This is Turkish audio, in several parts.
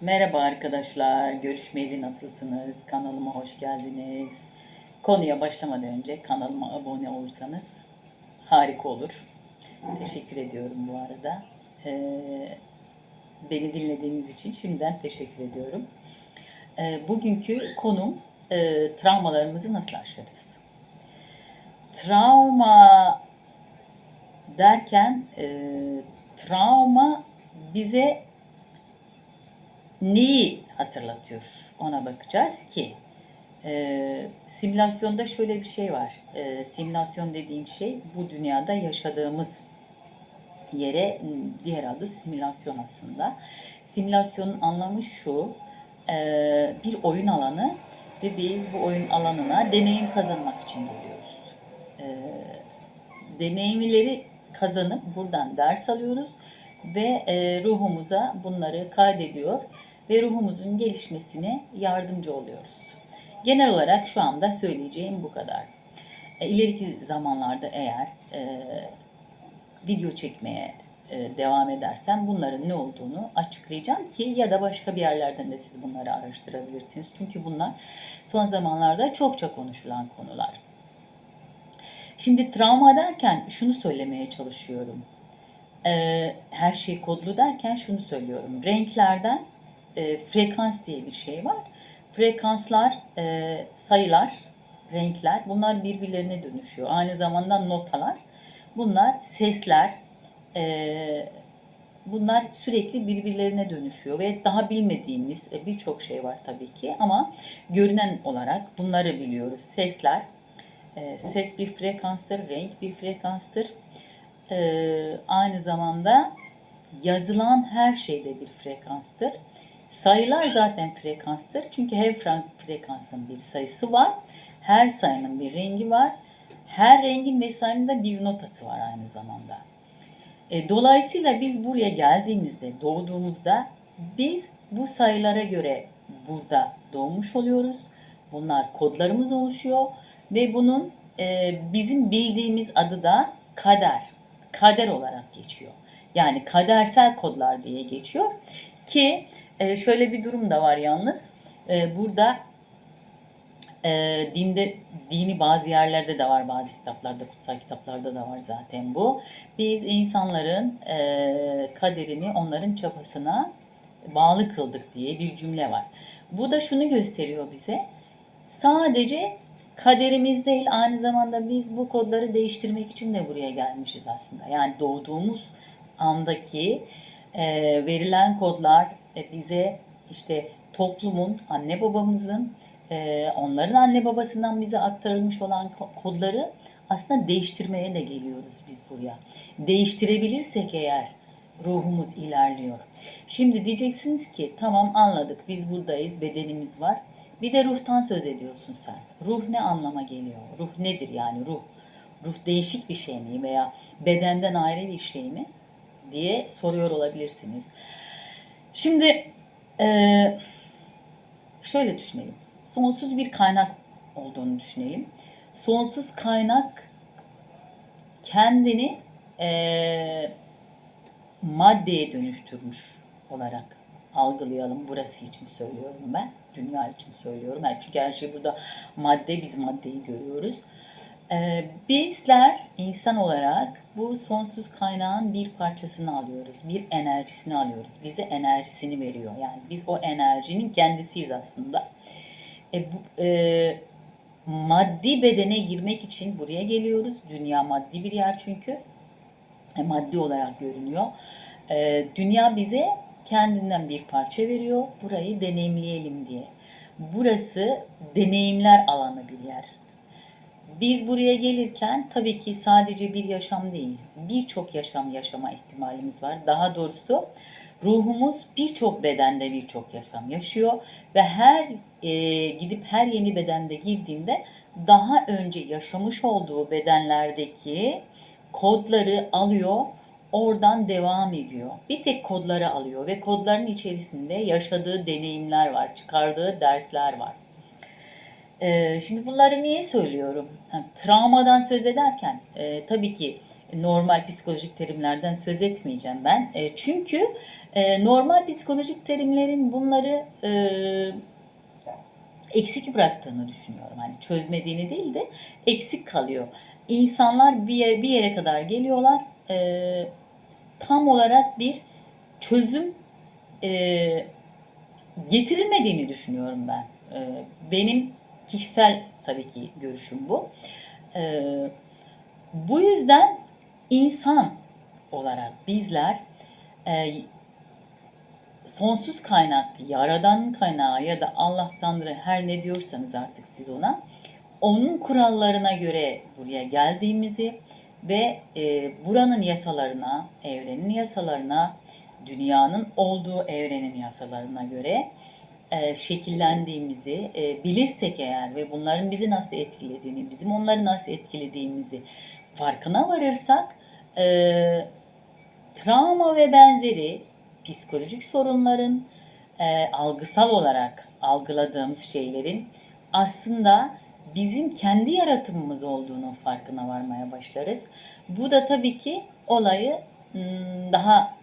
Merhaba arkadaşlar, görüşmeyeli nasılsınız? Kanalıma hoş geldiniz. Konuya başlamadan önce kanalıma abone olursanız harika olur. Teşekkür ediyorum bu arada. Ee, beni dinlediğiniz için şimdiden teşekkür ediyorum. Ee, bugünkü konum e, travmalarımızı nasıl aşarız? Travma derken e, travma bize neyi hatırlatıyor ona bakacağız ki e, simülasyonda şöyle bir şey var. E, simülasyon dediğim şey bu dünyada yaşadığımız yere diğer adı simülasyon aslında. Simülasyonun anlamı şu e, bir oyun alanı ve biz bu oyun alanına deneyim kazanmak için geliyoruz. E, deneyimleri kazanıp buradan ders alıyoruz ve e, ruhumuza bunları kaydediyor ve ruhumuzun gelişmesine yardımcı oluyoruz. Genel olarak şu anda söyleyeceğim bu kadar. E, ileriki zamanlarda eğer e, video çekmeye e, devam edersem bunların ne olduğunu açıklayacağım ki ya da başka bir yerlerden de siz bunları araştırabilirsiniz. Çünkü bunlar son zamanlarda çokça konuşulan konular. Şimdi travma derken şunu söylemeye çalışıyorum. Ee, her şey kodlu derken şunu söylüyorum. Renklerden e, frekans diye bir şey var. Frekanslar, e, sayılar, renkler bunlar birbirlerine dönüşüyor. Aynı zamanda notalar. Bunlar sesler, e, bunlar sürekli birbirlerine dönüşüyor ve daha bilmediğimiz e, birçok şey var tabii ki ama görünen olarak bunları biliyoruz. Sesler, e, ses bir frekanstır, renk bir frekanstır. E, aynı zamanda yazılan her şeyde bir frekanstır. Sayılar zaten frekanstır. Çünkü her fre- frekansın bir sayısı var. Her sayının bir rengi var. Her rengin ve sayının da bir notası var aynı zamanda. E, dolayısıyla biz buraya geldiğimizde, doğduğumuzda biz bu sayılara göre burada doğmuş oluyoruz. Bunlar kodlarımız oluşuyor ve bunun e, bizim bildiğimiz adı da kader. Kader olarak geçiyor. Yani kadersel kodlar diye geçiyor ki e, şöyle bir durum da var yalnız. E, burada e, dinde dini bazı yerlerde de var bazı kitaplarda kutsal kitaplarda da var zaten bu. Biz insanların e, kaderini onların çabasına bağlı kıldık diye bir cümle var. Bu da şunu gösteriyor bize. Sadece kaderimiz değil aynı zamanda biz bu kodları değiştirmek için de buraya gelmişiz aslında. Yani doğduğumuz andaki e, verilen kodlar bize işte toplumun, anne babamızın, e, onların anne babasından bize aktarılmış olan ko- kodları aslında değiştirmeye de geliyoruz biz buraya. Değiştirebilirsek eğer ruhumuz ilerliyor. Şimdi diyeceksiniz ki tamam anladık biz buradayız bedenimiz var. Bir de ruhtan söz ediyorsun sen. Ruh ne anlama geliyor? Ruh nedir yani ruh? Ruh değişik bir şey mi veya bedenden ayrı bir şey mi diye soruyor olabilirsiniz. Şimdi eee, şöyle düşünelim. Sonsuz bir kaynak olduğunu düşünelim. Sonsuz kaynak kendini eee, maddeye dönüştürmüş olarak algılayalım. Burası için söylüyorum ben. Dünya için söylüyorum. Yani çünkü her şey burada madde, biz maddeyi görüyoruz. Ee, bizler insan olarak bu sonsuz kaynağın bir parçasını alıyoruz. Bir enerjisini alıyoruz. Bize enerjisini veriyor. Yani biz o enerjinin kendisiyiz aslında. E, bu, e, maddi bedene girmek için buraya geliyoruz. Dünya maddi bir yer çünkü. E, maddi olarak görünüyor. E, dünya bize kendinden bir parça veriyor. Burayı deneyimleyelim diye. Burası deneyimler alanı bir yer. Biz buraya gelirken tabii ki sadece bir yaşam değil, birçok yaşam yaşama ihtimalimiz var. Daha doğrusu ruhumuz birçok bedende birçok yaşam yaşıyor ve her e, gidip her yeni bedende girdiğinde daha önce yaşamış olduğu bedenlerdeki kodları alıyor, oradan devam ediyor. Bir tek kodları alıyor ve kodların içerisinde yaşadığı deneyimler var, çıkardığı dersler var. Ee, şimdi bunları niye söylüyorum? Ha, travmadan söz ederken e, tabii ki normal psikolojik terimlerden söz etmeyeceğim ben. E, çünkü E, normal psikolojik terimlerin bunları e, eksik bıraktığını düşünüyorum. Hani çözmediğini değil de eksik kalıyor. İnsanlar bir yere, bir yere kadar geliyorlar. E, tam olarak bir çözüm e, getirilmediğini düşünüyorum ben. E, benim kişisel tabii ki görüşüm bu. E, bu yüzden insan olarak bizler e, sonsuz kaynak, yaradan kaynağı ya da Allah Tanrı her ne diyorsanız artık siz ona onun kurallarına göre buraya geldiğimizi ve e, buranın yasalarına, evrenin yasalarına, dünyanın olduğu evrenin yasalarına göre e, şekillendiğimizi e, bilirsek eğer ve bunların bizi nasıl etkilediğini, bizim onları nasıl etkilediğimizi farkına varırsak e, travma ve benzeri psikolojik sorunların algısal olarak algıladığımız şeylerin aslında bizim kendi yaratımımız olduğunu farkına varmaya başlarız. Bu da tabii ki olayı daha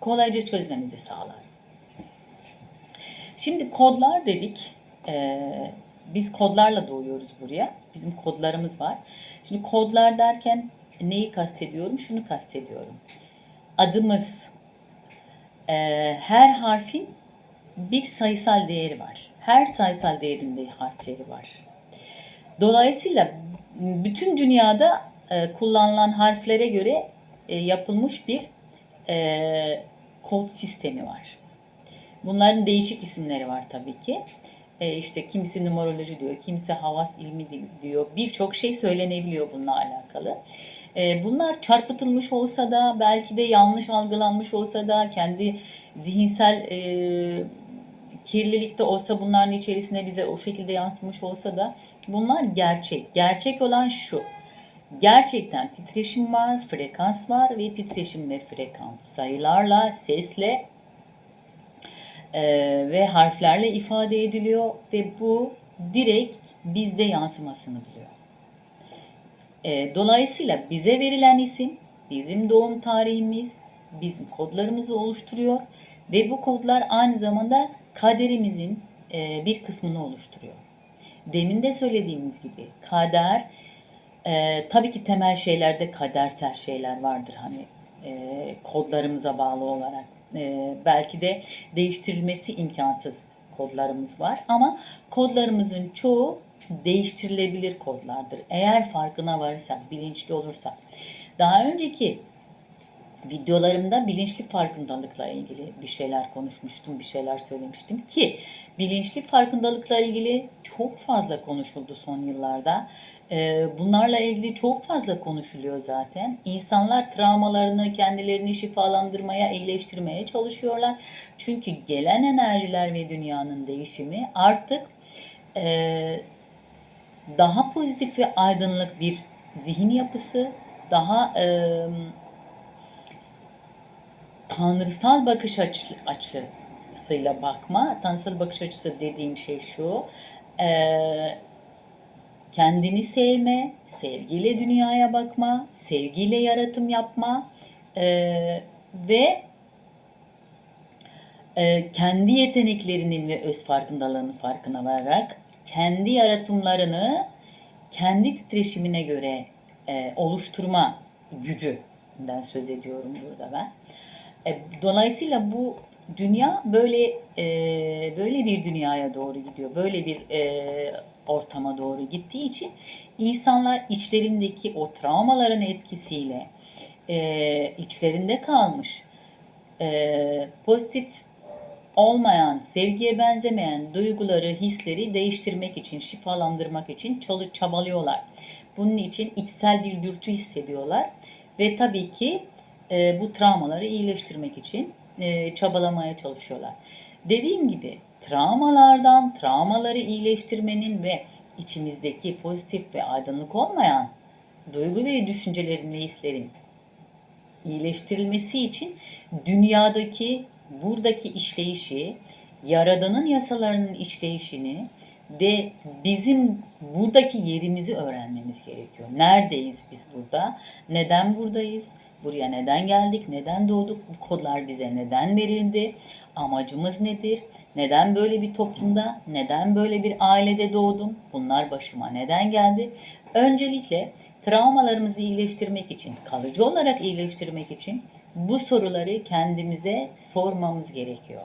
kolayca çözmemizi sağlar. Şimdi kodlar dedik. E, biz kodlarla doğuyoruz buraya. Bizim kodlarımız var. Şimdi kodlar derken neyi kastediyorum? Şunu kastediyorum. Adımız, e, her harfin bir sayısal değeri var. Her sayısal değerinde harfleri var. Dolayısıyla bütün dünyada e, kullanılan harflere göre e, yapılmış bir e, kod sistemi var. Bunların değişik isimleri var tabii ki. E, işte kimisi numeroloji diyor, kimisi havas ilmi diyor. Birçok şey söylenebiliyor bununla alakalı. E, bunlar çarpıtılmış olsa da belki de yanlış algılanmış olsa da kendi zihinsel e, kirlilikte olsa bunların içerisine bize o şekilde yansımış olsa da bunlar gerçek. Gerçek olan şu. Gerçekten titreşim var, frekans var ve titreşim ve frekans sayılarla, sesle e, ve harflerle ifade ediliyor ve bu direkt bizde yansımasını buluyor. E, dolayısıyla bize verilen isim, bizim doğum tarihimiz, bizim kodlarımızı oluşturuyor ve bu kodlar aynı zamanda kaderimizin e, bir kısmını oluşturuyor. Demin de söylediğimiz gibi kader, e, tabii ki temel şeylerde kadersel şeyler vardır hani e, kodlarımıza bağlı olarak. E, belki de değiştirilmesi imkansız kodlarımız var ama kodlarımızın çoğu değiştirilebilir kodlardır. Eğer farkına varırsak, bilinçli olursak. Daha önceki videolarımda bilinçli farkındalıkla ilgili bir şeyler konuşmuştum, bir şeyler söylemiştim ki bilinçli farkındalıkla ilgili çok fazla konuşuldu son yıllarda. Ee, bunlarla ilgili çok fazla konuşuluyor zaten. İnsanlar travmalarını, kendilerini şifalandırmaya, iyileştirmeye çalışıyorlar. Çünkü gelen enerjiler ve dünyanın değişimi artık e, daha pozitif ve aydınlık bir zihin yapısı, daha tanrısal bakış açı, açısıyla bakma. Tanrısal bakış açısı dediğim şey şu. E, kendini sevme, sevgiyle dünyaya bakma, sevgiyle yaratım yapma e, ve e, kendi yeteneklerinin ve öz farkındalığının farkına vararak kendi yaratımlarını kendi titreşimine göre e, oluşturma gücünden söz ediyorum burada ben. E, dolayısıyla bu dünya böyle e, böyle bir dünyaya doğru gidiyor. Böyle bir e, ortama doğru gittiği için insanlar içlerindeki o travmaların etkisiyle e, içlerinde kalmış pozitif olmayan, sevgiye benzemeyen duyguları, hisleri değiştirmek için, şifalandırmak için çalı çabalıyorlar. Bunun için içsel bir dürtü hissediyorlar ve tabii ki e, bu travmaları iyileştirmek için e, çabalamaya çalışıyorlar. Dediğim gibi travmalardan, travmaları iyileştirmenin ve içimizdeki pozitif ve aydınlık olmayan duygu ve düşüncelerin ve hislerin iyileştirilmesi için dünyadaki buradaki işleyişi, Yaradan'ın yasalarının işleyişini ve bizim buradaki yerimizi öğrenmemiz gerekiyor. Neredeyiz biz burada? Neden buradayız? Buraya neden geldik? Neden doğduk? Bu kodlar bize neden verildi? Amacımız nedir? Neden böyle bir toplumda? Neden böyle bir ailede doğdum? Bunlar başıma neden geldi? Öncelikle travmalarımızı iyileştirmek için, kalıcı olarak iyileştirmek için bu soruları kendimize sormamız gerekiyor.